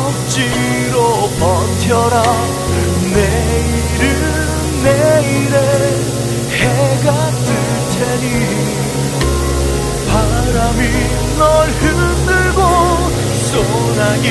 억지로 버텨라. 내일은 내일에 해가 뜰 테니 바람이 널 흔들고 소나기